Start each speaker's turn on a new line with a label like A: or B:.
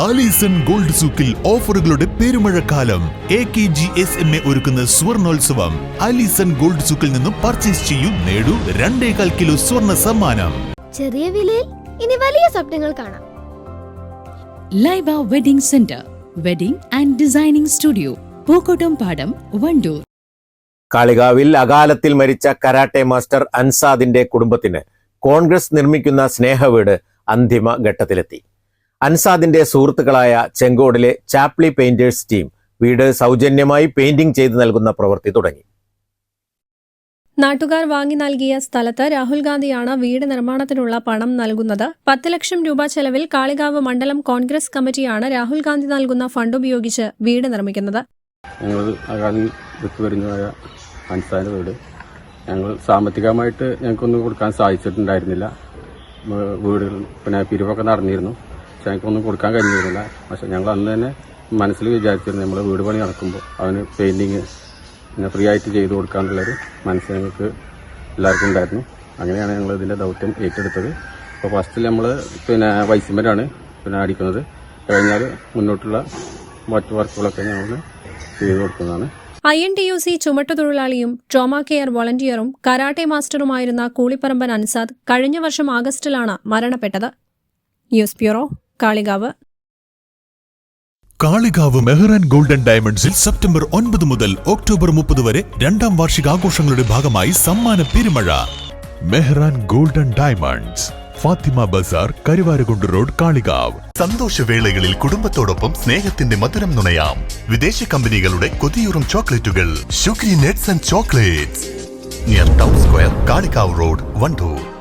A: Alison gold സൂക്കിൽ ഓഫറുകളുടെ പെരുമഴക്കാലം. A K G S M A ഒരുക്കുന്ന സ്വർണോത്സവം. ആലീസൺ ഗോൾഡ് സൂക്കിൽ നിന്നും പർച്ചേസ് ചെയ്യൂ നേടൂ രണ്ടേകാൽ കിലോ സ്വർണ സമ്മാനം.
B: ചെറിയ വിലയിൽ ഇനി വലിയ സ്വപ്നങ്ങൾ കാണാം.
C: Laiba wedding centre wedding and designing studio Pookkottumpadam Wandoor.
D: കാളികാവിൽ അകാലത്തിൽ മരിച്ച കരാട്ടെ മാസ്റ്റർ അൻസാദിന്റെ കുടുംബത്തിന് കോൺഗ്രസ് നിർമ്മിക്കുന്ന സ്നേഹവീട് അന്തിമ ഘട്ടത്തിലെത്തി. അൻസാദിന്റെ സുഹൃത്തുക്കളായ ചെങ്കോടിലെ ചാപ്ലി പെയിന്റേഴ്സ് ടീം വീട് സൗജന്യമായി പെയിന്റിംഗ് ചെയ്തു നൽകുന്ന പ്രവൃത്തി തുടങ്ങി.
E: നാട്ടുകാർ വാങ്ങി നൽകിയ സ്ഥലത്ത് രാഹുൽ ഗാന്ധിയാണ് വീട് നിർമ്മാണത്തിനുള്ള പണം നൽകുന്നത്. പത്ത് ലക്ഷം രൂപ ചെലവിൽ കാളികാവ് മണ്ഡലം കോൺഗ്രസ് കമ്മിറ്റിയാണ് രാഹുൽ ഗാന്ധി നൽകുന്ന ഫണ്ട് ഉപയോഗിച്ച് വീട് നിർമ്മിക്കുന്നത്.
F: വീട്. ഞങ്ങൾ സാമ്പത്തികമായിട്ട് ഞങ്ങൾക്കൊന്നും കൊടുക്കാൻ സാധിച്ചിട്ടുണ്ടായിരുന്നില്ല. വീടുകൾ വീട് പിന്നെ പിരിവൊക്കെ നടന്നിരുന്നു. ഞങ്ങൾക്കൊന്നും കൊടുക്കാൻ കഴിഞ്ഞിരുന്നില്ല. പക്ഷെ ഞങ്ങൾ അന്ന് തന്നെ മനസ്സിൽ വിചാരിച്ചിരുന്നു നമ്മൾ വീട് പണി നടക്കുമ്പോൾ അവന് പെയിന്റിങ് പിന്നെ ഫ്രീ ആയിട്ട് ചെയ്തു കൊടുക്കാനുള്ളൊരു മനസ്സ് ഞങ്ങൾക്ക് എല്ലാവർക്കും ഉണ്ടായിരുന്നു. അങ്ങനെയാണ് ഞങ്ങൾ ഇതിന്റെ ദൗത്യം ഏറ്റെടുത്തത്. അപ്പോൾ ഫസ്റ്റിൽ നമ്മൾ പിന്നെ വൈസിമെന്റാണ് പിന്നെ അടിക്കുന്നത്. കഴിഞ്ഞാൽ മുന്നോട്ടുള്ള മറ്റു വർക്കുകളൊക്കെ ഞങ്ങൾ ചെയ്തു കൊടുക്കുന്നതാണ്.
E: I N T U C ചുമട്ടുതൊഴിലാളിയും trauma care വോളണ്ടിയറും കരാട്ടെ മാസ്റ്ററുമായിരുന്ന കൂളിപ്പറമ്പൻ അൻസാദ് കഴിഞ്ഞ വർഷം ആഗസ്റ്റിലാണ് മരണപ്പെട്ടത്. News bureau Kalikavu.
A: Kalikavu Mehran golden ഡയമണ്ട്സിൽ സെപ്റ്റംബർ ഒൻപത് മുതൽ ഒക്ടോബർ മുപ്പത് വരെ രണ്ടാം വാർഷികാഘോഷങ്ങളുടെ ഭാഗമായി സമ്മാന പെരുമഴ. Mehran golden diamonds Fathima Bazar Karuvarakundu road Kalikavu.
G: സന്തോഷവേളകളിൽ കുടുംബത്തോടൊപ്പം സ്നേഹത്തിന്റെ മധുരം നുണയാം. വിദേശ കമ്പനികളുടെ കൊതിയൂറും ചോക്ലേറ്റുകൾ. Sugary nets and chocolates. Near town square Kalikavu road Wandoor.